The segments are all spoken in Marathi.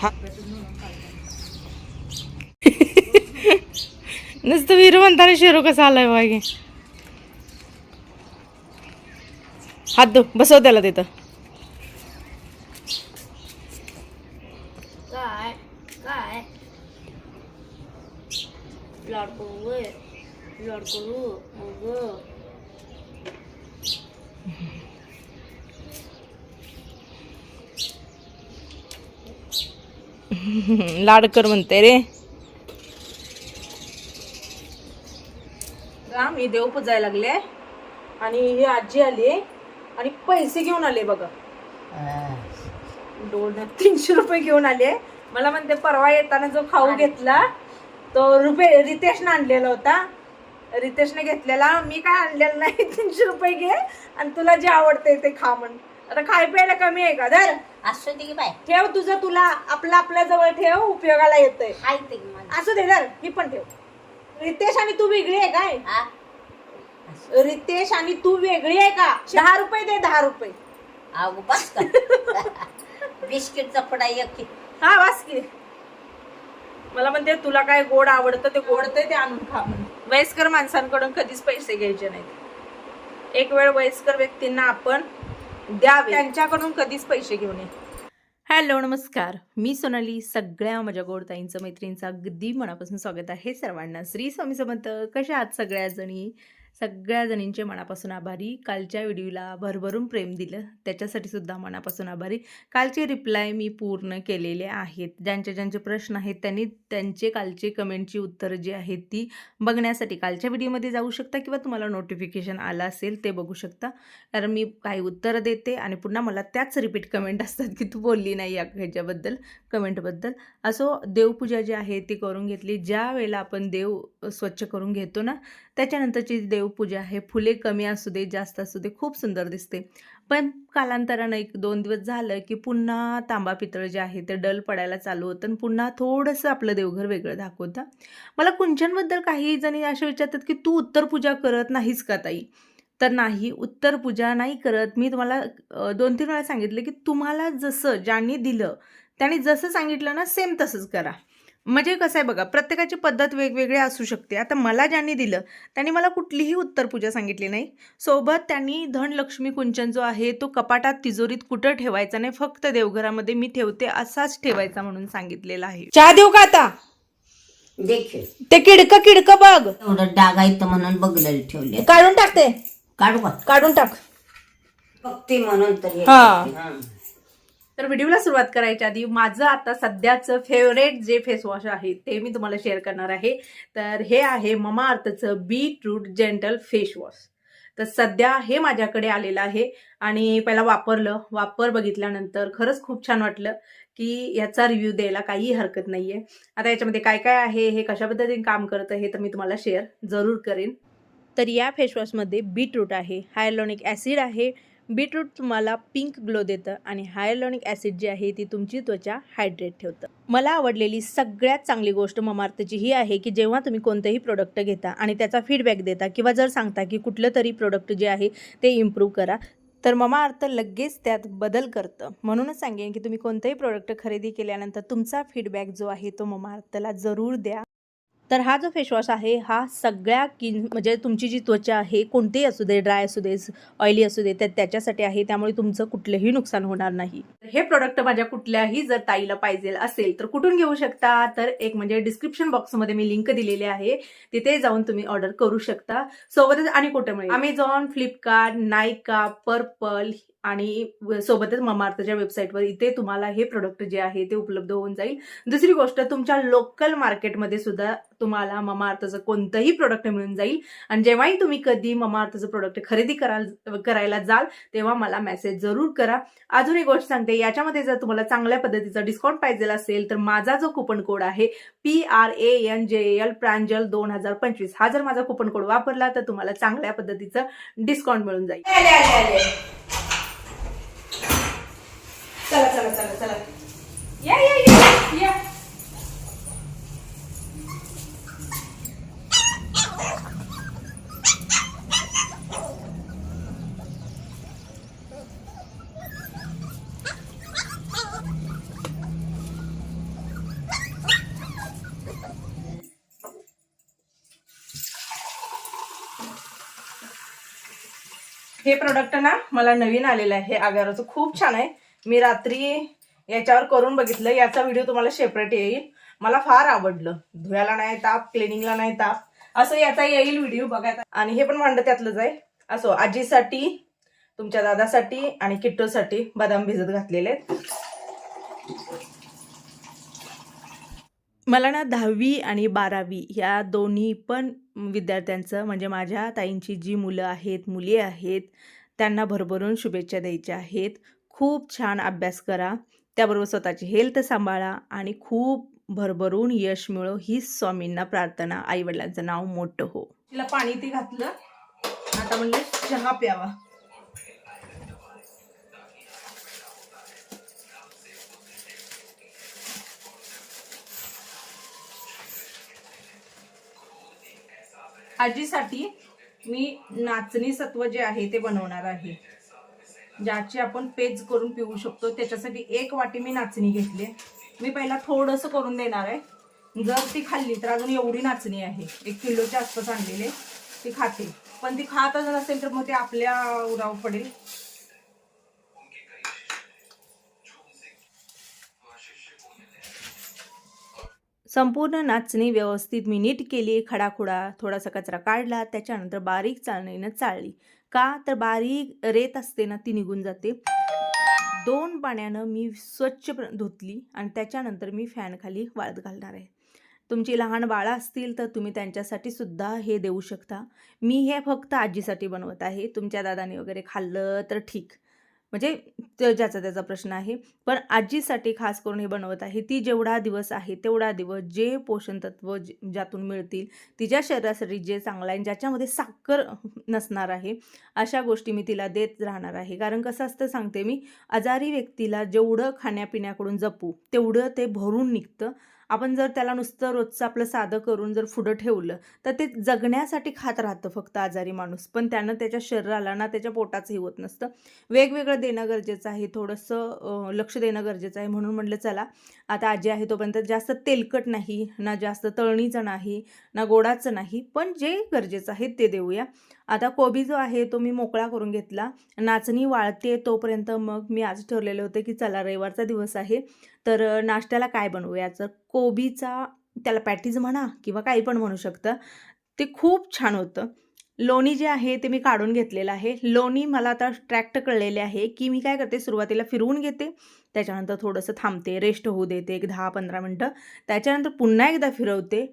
हा. नुसतं विरू म्हणताना शिरू कसा आलाय वागे हात दो बसव त्याला तिथं काय काय लाड करू वय लाड करू अगं लाडकर म्हणते रे. मी देव पुजायला लागले. आणि ही आजी आली. आणि पैसे घेऊन आले बघा. दोन तीनशे रुपये घेऊन आले. मला म्हणते परवा येताना जो खाऊ घेतला तो रुपये रितेशने आणलेला होता. रितेशने घेतलेला. मी काय आणलेलं नाही? तीनशे रुपये घे. आणि तुला जे आवडते ते खा म्हण. आता खाय प्यायला कमी आहे का? धर. असू दे की बाय ठेव तुझं तुला आपलं आपल्या जवळ ठेव उपयोगाला येतंय. हाय ते की मला असू दे धर. ही पण ठेव. रितेश आणि तू वेगळी आहे काय? हा? रितेश आणि तू वेगळी आहे का? दहा रुपये दे दहा रुपये. अगो बस का बिस्किटचा पडा एक की. हा वास की. मला म्हणते तुला काय गोड आवडतं ते गोडतंय ते आणून खा वयस्कर माणसांकडून कधीच पैसे घ्यायचे नाहीत. एक वेळ वयस्कर व्यक्तींना आपण द्यावे. त्यांच्याकडून कधीच पैसे घेऊ नये. हॅलो नमस्कार. मी सोनाली सगळ्या माझ्या गोडताईंचं मैत्रिणींचं अगदी मनापासून स्वागत आहे सर्वांना. श्री स्वामी समंत कशा आहात सगळ्या जणी सगळ्या जणींचे मनापासून आभारी. कालच्या व्हिडिओला भरभरून प्रेम दिलं. त्याच्यासाठी सुद्धा मनापासून आभारी. कालचे रिप्लाय मी पूर्ण केलेले आहेत. ज्यांचे ज्यांचे प्रश्न आहेत त्यांनी त्यांचे कालचे कमेंटची उत्तरं जी आहेत ती बघण्यासाठी कालच्या व्हिडिओमध्ये जाऊ शकता किंवा तुम्हाला नोटिफिकेशन आलं असेल ते बघू शकता. कारण मी काही उत्तरं देते आणि पुन्हा मला त्याच रिपीट कमेंट असतात की तू बोलली नाही या ह्याच्याबद्दल कमेंटबद्दल असो देवपूजा जी आहे ती करून घेतली. ज्या वेळेला आपण देव स्वच्छ करून घेतो ना त्याच्यानंतरची देवपूजा आहे फुले कमी असू दे जास्त असू दे खूप सुंदर दिसते. पण कालांतरानं एक दोन दिवस झालं की पुन्हा तांबा पितळ जे आहे ते डल पडायला चालू होतं आणि पुन्हा थोडंसं आपलं देवघर वेगळं दाखवतं. मला कुंचनबद्दल काही जणी असे विचारतात की तू उत्तर पूजा करत नाहीस का ताई? तर नाही उत्तर पूजा नाही करत. मी तुम्हाला दोन तीन वेळा सांगितलं की तुम्हाला जसं ज्यांनी दिलं त्याने जसं सांगितलं ना सेम तसंच करा. म्हणजे कसं आहे बघा प्रत्येकाची पद्धत वेगवेगळी असू शकते. आता मला ज्यांनी दिलं त्यांनी मला कुठलीही उत्तर पूजा सांगितली नाही. सोबत त्यांनी धनलक्ष्मी कुंचन जो आहे तो कपाटात तिजोरीत कुठं ठेवायचा नाही फक्त देवघरामध्ये मी ठेवते असाच ठेवायचा म्हणून सांगितलेला आहे. चहा देऊ का आता? देखील. ते किडक किडक बघ. एवढं डागायचं म्हणून बघलेलं ठेवले काढून टाकते काढू का? काढून टाक. बघते म्हणून तर हे हा. करते, हा. तर व्हिडिओला सुरुवात करायच्या आधी माझं आता सध्याचं फेवरेट जे फेसवॉश आहे ते मी तुम्हाला शेअर करणार आहे. तर हे आहे ममा अर्थचं बीटरूट जेंटल फेसवॉश तर सध्या हे माझ्याकडे आलेलं आहे आणि पहिला वापरलं वापर बघितल्यानंतर खरंच खूप छान वाटलं की याचा रिव्ह्यू द्यायला काही हरकत नाही आहे आता याच्यामध्ये काय काय आहे हे कशा पद्धतीने काम करतं हे तर मी तुम्हाला शेअर जरूर करेन. तर या फेसवॉशमध्ये बीटरूट आहे हायलोनिक ॲसिड आहे बीटरूट तुम्हाला पिंक ग्लो देतं आणि हायलॉनिक ॲसिड जी आहे ती तुमची त्वचा हायड्रेट ठेवतं. मला आवडलेली सगळ्यात चांगली गोष्ट ममार्थची ही आहे की जेव्हा तुम्ही कोणतंही प्रोडक्ट घेता आणि त्याचा फीडबॅक देता किंवा जर सांगता की कुठलं तरी प्रोडक्ट जे आहे ते इम्प्रूव्ह करा तर ममा अर्थ लगेच त्यात बदल करतं. म्हणूनच सांगेन की तुम्ही कोणतंही प्रोडक्ट खरेदी केल्यानंतर तुमचा फीडबॅक जो आहे तो ममा अर्थला जरूर द्या. तर हा जो फेसवॉश आहे हा सगळ्या किन म्हणजे तुमची जी त्वचा आहे कोणतीही असू दे ड्राय असू दे ऑइली असू दे तर त्याच्यासाठी आहे त्यामुळे तुमचं कुठलंही नुकसान होणार नाही. हे प्रोडक्ट माझ्या कुठल्याही जर ताईला पाहिजे असेल तर कुठून घेऊ शकता? तर एक म्हणजे डिस्क्रिप्शन बॉक्समध्ये मी लिंक दिलेली आहे. तिथे जाऊन तुम्ही ऑर्डर करू शकता. सोबतच आणि कुठे मिळेल? अमेझॉन फ्लिपकार्ट नायका पर्पल आणि सोबतच ममार्थच्या वेबसाईटवर इथे तुम्हाला हे प्रोडक्ट जे आहे ते उपलब्ध होऊन जाईल. दुसरी गोष्ट तुमच्या लोकल मार्केटमध्ये सुद्धा तुम्हाला ममार्थचं कोणतंही प्रोडक्ट मिळून जाईल. आणि जेव्हाही तुम्ही कधी ममार्थचं प्रोडक्ट खरेदी कराल करायला जाल तेव्हा मला मेसेज जरूर करा. अजून एक गोष्ट सांगते याच्यामध्ये जर तुम्हाला चांगल्या पद्धतीचा डिस्काउंट पाहिजे असेल तर माझा जो कुपन कोड आहे P R A N J L Pranjal दोन हजार पंचवीस. हा जर माझा कुपन कोड वापरला तर तुम्हाला चांगल्या पद्धतीचं डिस्काउंट मिळून जाईल. चला चला चला चला. या या या या. हे प्रोडक्ट ना मला नवीन आलेलं आहे. हे आगाराचं खूप छान आहे. मी रात्री याच्यावर करून बघितलं याचा व्हिडिओ तुम्हाला सेपरेट येईल. मला फार आवडलं. धुयाला नाही ताप क्लिनिंगला नाही ताप. असं याचा येईल व्हिडिओ बघायचा. आणि हे पण भांड त्यातलंच आहे. असो आजीसाठी तुमच्या दादासाठी आणि किट्टूसाठी बदाम भिजत घातलेले आहेत. मला ना दहावी आणि बारावी ह्या दोन्ही पण विद्यार्थ्यांचं म्हणजे माझ्या ताईंची जी मुलं आहेत मुली आहेत त्यांना भरभरून शुभेच्छा द्यायच्या आहेत. खूप छान अभ्यास करा. त्याबरोबर स्वतःची हेल्थ सांभाळा आणि खूप भरभरून यश मिळो ही स्वामींना प्रार्थना. आईवडिलांचं नाव मोठं हो. तिला पाणी ते घातलं. आता म्हणजे चहा प्यावा. आजीसाठी मी नाचणी सत्व जे आहे ते बनवणार आहे. ज्याची आपण पेज करून पिऊ शकतो त्याच्यासाठी एक वाटी मी नाचणी घेतली. मी पहिला थोडंसं करून देणार आहे. जर ती खाल्ली तर अजून एवढी नाचणी आहे. एक किलोच्या आसपास आणलेले ती खाते. पण ती खातच नसेल तर मग ते आपल्या उराव पडेल. संपूर्ण नाचणी व्यवस्थित मी नीट केली खडाखुडा थोडासा कचरा काढला त्याच्यानंतर बारीक चाळणीनं चाळली. का तर बारीक रेत असते ना ती निघून जाते. दोन पाण्यानं मी स्वच्छ प्र- धुतली आणि त्याच्यानंतर मी फॅनखाली वाळत घालणार आहे. तुमची लहान बाळं असतील तर तुम्ही त्यांच्यासाठी सुद्धा हे देऊ शकता. मी हे फक्त आजीसाठी बनवत आहे. तुमच्या दादाने वगैरे खाल्लं तर ठीक. म्हणजे ज्याचा त्याचा प्रश्न आहे. पण आजीसाठी खास करून हे बनवत आहे ती जेवढा दिवस आहे तेवढा दिवस जे पोषण तत्व ज्यातून मिळतील तिच्या शरीरासाठी जे चांगलं आहे ज्याच्यामध्ये साखर नसणार आहे अशा गोष्टी मी तिला देत राहणार आहे. कारण कसं असतं सांगते मी आजारी व्यक्तीला जेवढं खाण्यापिण्याकडून जपू तेवढं ते भरून निघतं. आपण जर त्याला नुसतं रोजचं आपलं साधं करून जर पुढं ठेवलं तर ते जगण्यासाठी खात राहतं फक्त आजारी माणूस. पण त्यानं त्याच्या शरीराला ना त्याच्या पोटाचंही होत नसतं. वेगवेगळं देणं गरजेचं आहे. थोडंसं लक्ष देणं गरजेचं आहे. म्हणून म्हटलं चला आता आजी आहे तोपर्यंत जास्त तेलकट नाही ना जास्त तळणीचं नाही ना गोडाचं नाही पण जे गरजेचं आहे ते देऊया. आता कोबी जो आहे तो मी मोकळा करून घेतला. नाचणी वाळते तोपर्यंत मग मी आज ठरलेले होते की चला रविवारचा दिवस आहे. तर नाश्त्याला काय बनवूयाचं कोबीचा त्याला पॅटीज म्हणा किंवा काही पण म्हणू शकतं. ते खूप छान होतं. लोणी जे आहे ते मी काढून घेतलेलं आहे. लोणी मला आता ट्रॅक्ट कळलेले आहे की मी काय करते? सुरुवातीला फिरवून घेते. त्याच्यानंतर थोडंसं थांबते रेस्ट होऊ देते एक दहा पंधरा मिनटं. त्याच्यानंतर पुन्हा एकदा फिरवते.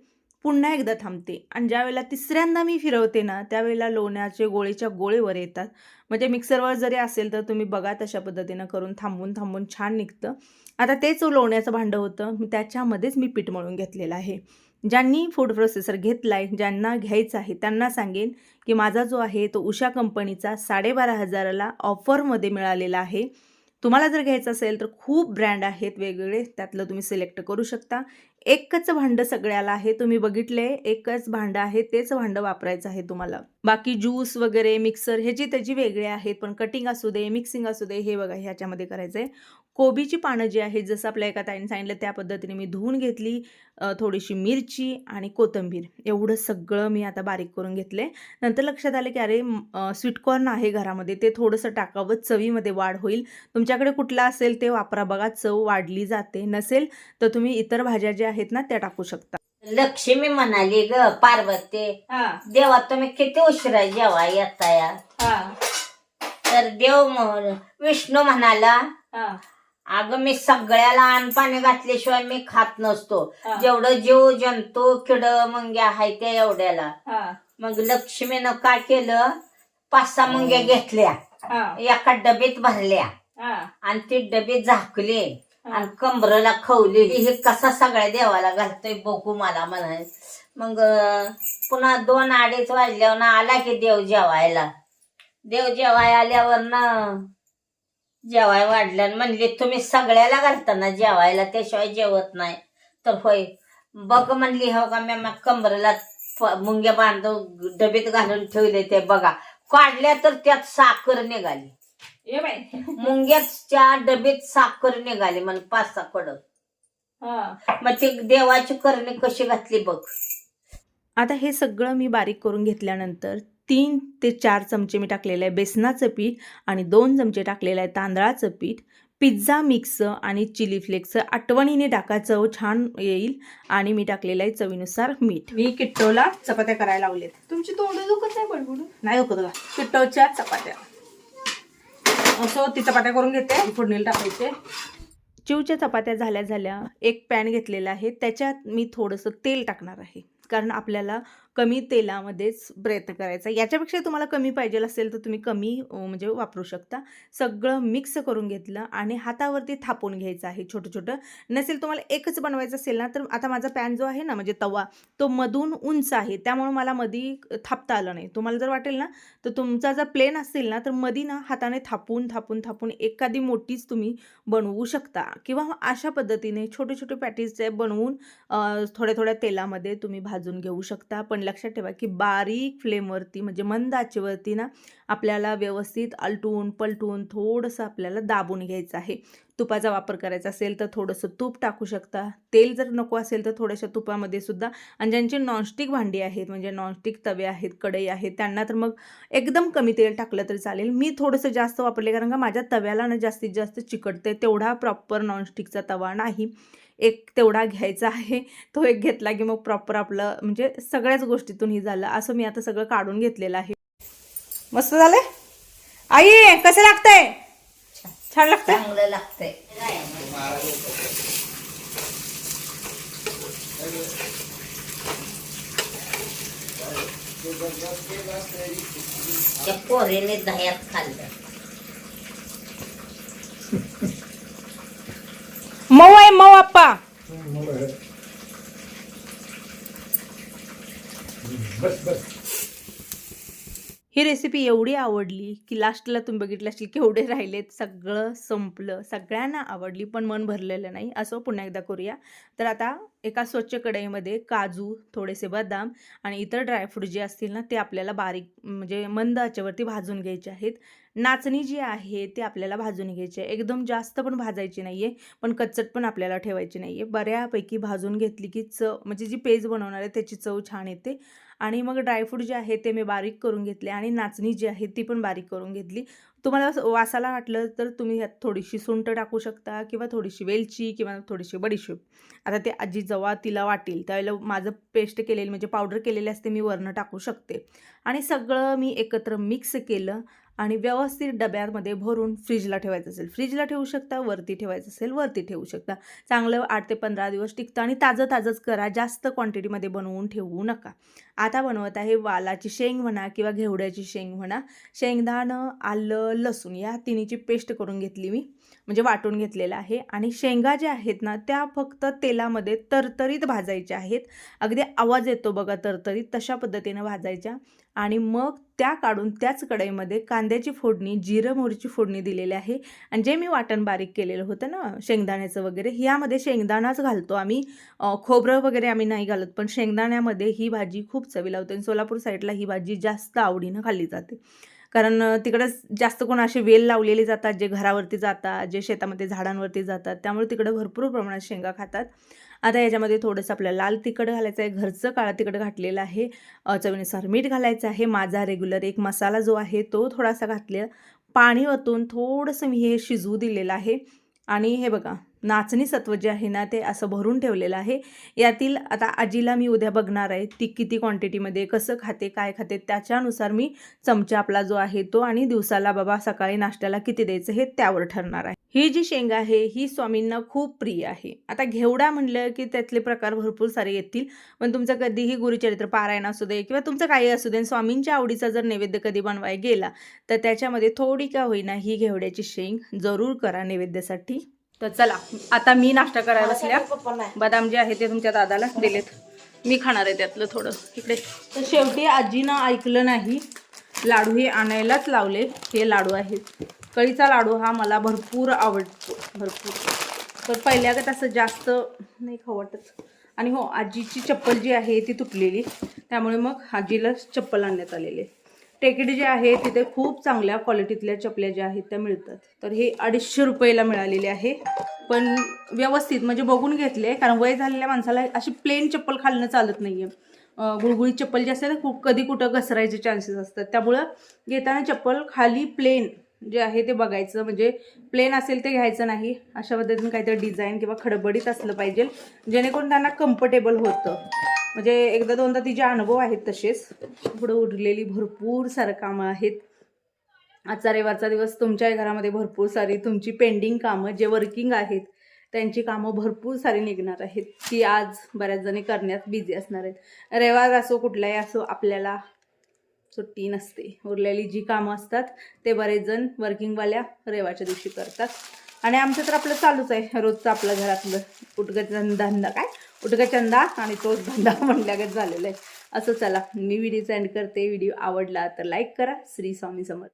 पुन्हा एकदा थांबते. आणि ज्या वेळेला तिसऱ्यांदा मी फिरवते ना त्यावेळेला लोण्याचे गोळेच्या गोळेवर येतात. म्हणजे मिक्सरवर जरी असेल तर तुम्ही बघा तशा पद्धतीनं करून थांबून थांबून छान निघतं. आता तेच लोण्याचं भांडं होतं. मी त्याच्यामध्येच मी पीठ मळून घेतलेलं आहे. ज्यांनी फूड प्रोसेसर घेतला आहे ज्यांना घ्यायचं आहे त्यांना सांगेन की माझा जो आहे तो उषा कंपनीचा साडेबारा हजाराला ऑफरमध्ये मिळालेला आहे. तुम्हाला जर घ्यायचं असेल तर खूप ब्रँड आहेत वेगवेगळे. त्यातलं तुम्ही सिलेक्ट करू शकता. एकच भांडं सगळ्याला आहे. तुम्ही बघितले एकच भांडं आहे तेच भांडं वापरायचं आहे तुम्हाला. बाकी ज्यूस वगैरे मिक्सर हे जी त्याची वेगळे आहेत पण कटिंग असू दे मिक्सिंग असू दे हे बघा ह्याच्यामध्ये करायचं आहे कोबीची पानं जी आहेत जसं आपल्या एका ताईने सांगितलं त्या पद्धतीने मी धुवून घेतली थोडीशी मिरची आणि कोथिंबीर. एवढं सगळं मी आता बारीक करून घेतले नंतर लक्षात आलं की अरे स्वीटकॉर्न आहे घरामध्ये ते थोडंसं टाकावं चवीमध्ये वाढ होईल. तुमच्याकडे कुठला असेल ते वापरा बघा चव वाढली जाते. नसेल तर तुम्ही इतर भाज्या ज्या आहेत ना त्या टाकू शकता. लक्ष्मी म्हणाली ग पार्वती. देवा तुम्ही किती उशिरा जेवा येता या तर देव विष्णू म्हणाला अगं मी सगळ्याला अनपाणी घातल्याशिवाय मी खात नसतो. जेवढं जीव जंतू किड मुंग्या आहे त्या एवढ्याला. मग लक्ष्मीनं काय केलं? पाच सहा मुंग्या घेतल्या. एका डबीत भरल्या. आणि ती डबी झाकली. आणि कंबरला खवली हे कसा सगळ्या देवाला घालतोय बघू मला म्हणाय. मग अं, पुन्हा दोन अडीच वाजल्यावर आला की देव जेवायला. देव जेवाय आल्यावर ना जेवाय वाढल्या म्हणले तुम्ही सगळ्याला घालताना जेवायला त्याशिवाय जेवत नाही. तर होय. बघ म्हणली हो का मी कंबरला फ- मुंग्या बांधून डबीत घालून ठेवले ते बघा. काढल्या तर त्यात साखर निघाली. ये बाई. मुंग्याच्या डबीत साखर निघाली म्हण पाच सहा कडक मग ती देवाची करणी कशी घातली बघ. आता हे सगळं मी बारीक करून घेतल्यानंतर तीन ते चार चमचे मी टाकलेलं आहे बेसनाचं पीठ आणि दोन चमचे टाकलेलं आहे तांदळाचं पीठ. पिझ्झा मिक्स आणि चिली फ्लेक्स आठवणीने टाका चव छान येईल आणि मी टाकलेलं आहे चवीनुसार मीठ. मी किट्टोला चपात्या करायला लावलेत. तुमची तोंड दुखत नाही बडबड नाही होत का किट्टोच्या चपात्या. असं ती चपात्या करून घेते फोडणीला टाकायचे. चिवच्या चपात्या झाल्या झाल्या. एक पॅन घेतलेला आहे. त्याच्यात मी थोडंसं तेल टाकणार आहे. कारण आपल्याला कमी तेलामध्येच प्रयत्न करायचा. याच्यापेक्षा तुम्हाला कमी पाहिजे असेल तर तुम्ही कमी म्हणजे वापरू शकता. सगळं मिक्स करून घेतलं आणि हातावरती थापून घ्यायचं आहे छोटं छोटं नसेल तुम्हाला एकच बनवायचं असेल ना तर आता माझा पॅन जो आहे ना म्हणजे तवा तो मधून उंच आहे. त्यामुळे मला मधी थापता आलं नाही. तुम्हाला जर वाटेल ना तर तुमचा जर प्लेन असेल ना तर मधी ना हाताने थापून थापून थापून एखादी मोठीच तुम्ही बनवू शकता. किंवा अशा पद्धतीने छोटे छोटे पॅटीस बनवून थोड्या थोड्या तेलामध्ये तुम्ही भाजून घेऊ शकता. पण लक्षात ठेवा की बारीक फ्लेमवरती म्हणजे मंद आचेवरती ना आपल्याला व्यवस्थित आलटून पलटून थोडंसं आपल्याला दाबून घ्यायचं आहे. तुपाचा वापर करायचा असेल तर थोडंसं तूप टाकू शकता. तेल जर नको असेल तर थोड्याशा तुपामध्ये सुद्धा आणि ज्यांची नॉनस्टिक भांडी आहेत म्हणजे नॉनस्टिक तवे आहेत कढई आहेत त्यांना तर मग एकदम कमी तेल टाकलं तरी चालेल. मी थोडंसं जास्त वापरले कारण का माझ्या तव्याला ना जास्तीत जास्त चिकटते तेवढा प्रॉपर नॉनस्टिकचा तवा नाही. एक तेवढा घ्यायचा आहे तो एक घेतला की मग प्रॉपर आपलं म्हणजे सगळ्याच गोष्टीतून ही झालं. असं मी आता सगळं काढून घेतलेलं आहे. मस्त झालंय आई कसं लागतंय? छान लागतंय? लागतंय. त्या पोरीने दह्यात खाल्लं. मऊ आहे मऊ आप्पा ही रेसिपी एवढी आवडली की लास्टला तुम्ही बघितलं असेल केवढे राहिलेत सगळं संपलं सगळ्यांना आवडली पण मन भरलेलं नाही. असं पुन्हा एकदा करूया. तर आता एका स्वच्छ कढईमध्ये काजू थोडेसे बदाम आणि इतर ड्रायफ्रूट जे असतील ना ते आपल्याला बारीक म्हणजे मंद आचेवरती भाजून घ्यायचे आहेत. नाचणी जी आहे ती आपल्याला भाजून घ्यायची आहे. एकदम जास्त पण भाजायची नाही आहे पण कच्चट पण आपल्याला ठेवायची नाही आहे बऱ्यापैकी भाजून घेतली की चव म्हणजे जी पेज बनवणार आहे त्याची चव छान येते. आणि मग ड्रायफ्रूट जे आहे ते मी बारीक करून घेतले आणि नाचणी जी आहे ती पण बारीक करून घेतली. तुम्हाला वासाला वाटलं तर तुम्ही ह्यात थोडीशी सुंठ टाकू शकता किंवा थोडीशी वेलची किंवा थोडीशी बडीशेप. आता ते आजी जेव्हा तिला वाटेल त्यावेळेला माझं पेस्ट केलेलं म्हणजे पावडर केलेले असते मी वरनं टाकू शकते. आणि सगळं मी एकत्र मिक्स केलं आणि व्यवस्थित डब्यांमध्ये भरून फ्रीजला ठेवायचं असेल. फ्रीजला ठेवू शकता वरती ठेवायचं असेल वरती ठेवू शकता. चांगलं आठ ते पंधरा दिवस टिकतं आणि ताजं ताजंच करा जास्त क्वांटिटीमध्ये बनवून ठेवू नका. आता बनवत आहे वालाची शेंग म्हणा किंवा घेवड्याची शेंग म्हणा. शेंगदाणं आलं लसूण या तिन्हीची पेस्ट करून घेतली मी. म्हणजे वाटून घेतलेलं आहे. आणि शेंगा ज्या आहेत ना त्या फक्त तेलामध्ये तरतरीत भाजायच्या आहेत. अगदी आवाज येतो बघा तरतरीत तशा पद्धतीनं भाजायच्या. आणि मग त्या काढून त्याच कढईमध्ये कांद्याची फोडणी जिरं मोहरीची फोडणी दिलेली आहे. आणि जे मी वाटण बारीक केलेलं होतं ना शेंगदाण्याचं वगैरे ह्यामध्ये शेंगदाणाच घालतो आम्ही. खोबरं वगैरे आम्ही नाही घालत पण शेंगदाण्यामध्ये ही भाजी खूप चवी लावते. आणि सोलापूर साईडला ही भाजी जास्त आवडीनं खाल्ली जाते. कारण तिकडंच तिकडं जास्त कोण असे वेल लावलेले जातात जे घरावरती जातात जे शेतामध्ये झाडांवरती जातात त्यामुळे तिकडं भरपूर प्रमाणात शेंगा खातात. आता याच्यामध्ये थोडंसं आपल्याला लाल तिखट घालायचं आहे घरचं काळं तिखट घातलेलं आहे चवीनुसार मीठ घालायचं आहे माझा रेग्युलर एक मसाला जो आहे तो थोडासा घातलेला पाणी वतून थोडंसं मी हे शिजवू दिलेलं आहे. आणि हे बघा नाचणी सत्व जे आहे ना ते असं भरून ठेवलेलं आहे. यातील आता आजीला मी उद्या बघणार आहे ती किती क्वांटिटीमध्ये कसं खाते काय खाते त्याच्यानुसार मी चमचा आपला जो आहे तो आणि दिवसाला बाबा सकाळी नाश्त्याला किती द्यायचं हे त्यावर ठरणार आहे. ही जी शेंगा आहे ही स्वामींना खूप प्रिय आहे. आता घेवडा म्हणलं की त्यातले प्रकार भरपूर सारे येतील पण तुमचं कधीही गुरुचरित्र पारायण असू दे किंवा तुमचं काही असू दे स्वामींच्या आवडीचा जर नैवेद्य कधी बनवाय गेला तर त्याच्यामध्ये थोडी का होईना ही घेवड्याची शेंग जरूर करा नैवेद्यासाठी. तर चला आता मी नाश्ता करायला बसल्या. बदाम जे आहे ते तुमच्या दादाला दिलेत. मी खाणार आहे त्यातलं थोडं. इकडे. तर शेवटी आजीनं ऐकलं नाही. लाडू हे आणायलाच लावले. हे लाडू आहेत. कळीचा लाडू हा मला भरपूर आवडतो. भरपूर. तर पहिल्या का तसं जास्त नाही खाऊ वाटत. आणि हो आजीची चप्पल जी आहे ती तुटलेली. त्यामुळे मग आजीला चप्पल आणण्यात आलेली. टेकेडी जे आहे तिथे खूप चांगल्या क्वालिटीतल्या चपल्या ज्या आहेत त्या मिळतात. तर हे अडीचशे रुपयाला मिळालेले आहे. पण व्यवस्थित म्हणजे बघून घेतले कारण वय झालेल्या माणसाला अशी प्लेन चप्पल खालणं चालत नाही आहे गुळगुळी गुळगुळीत चप्पल जी असते ना कु- कधी कुठं घसरायचे चान्सेस असतात. त्यामुळं घेताना चप्पल खाली प्लेन जे आहे ते बघायचं. म्हणजे प्लेन असेल ते घ्यायचं नाही. अशा पद्धतीने काहीतरी डिझाईन किंवा खडबडीत असलं पाहिजे. जेणेकरून त्यांना कम्फर्टेबल होतं. म्हणजे एकदा दोनदा तिचे अनुभव आहेत तसेच. पुढं उरलेली भरपूर सारं कामं आहेत. आजचा रविवारचा दिवस तुमच्या घरामध्ये भरपूर सारी तुमची पेंडिंग कामं जे वर्किंग आहेत त्यांची कामं भरपूर सारी निघणार आहेत. ती आज बऱ्याच जणी करण्यात बिझी असणार आहेत. रविवार असो कुठलाही असो आपल्याला सुट्टी नसते. उरलेली जी कामं असतात ते बरेच जण वर्किंगवाल्या रविवारच्या दिवशी करतात. आणि आमचं तर आपलं चालूच आहे. रोजचं आपलं घरातलं उटगं धंदा काय? उटगं चंदा आणि तोच धंदा म्हणल्यागत झालेला आहे. असं चला मी व्हिडिओचा एंड करते. व्हिडिओ आवडला तर लाईक करा. श्री स्वामी समर्थ.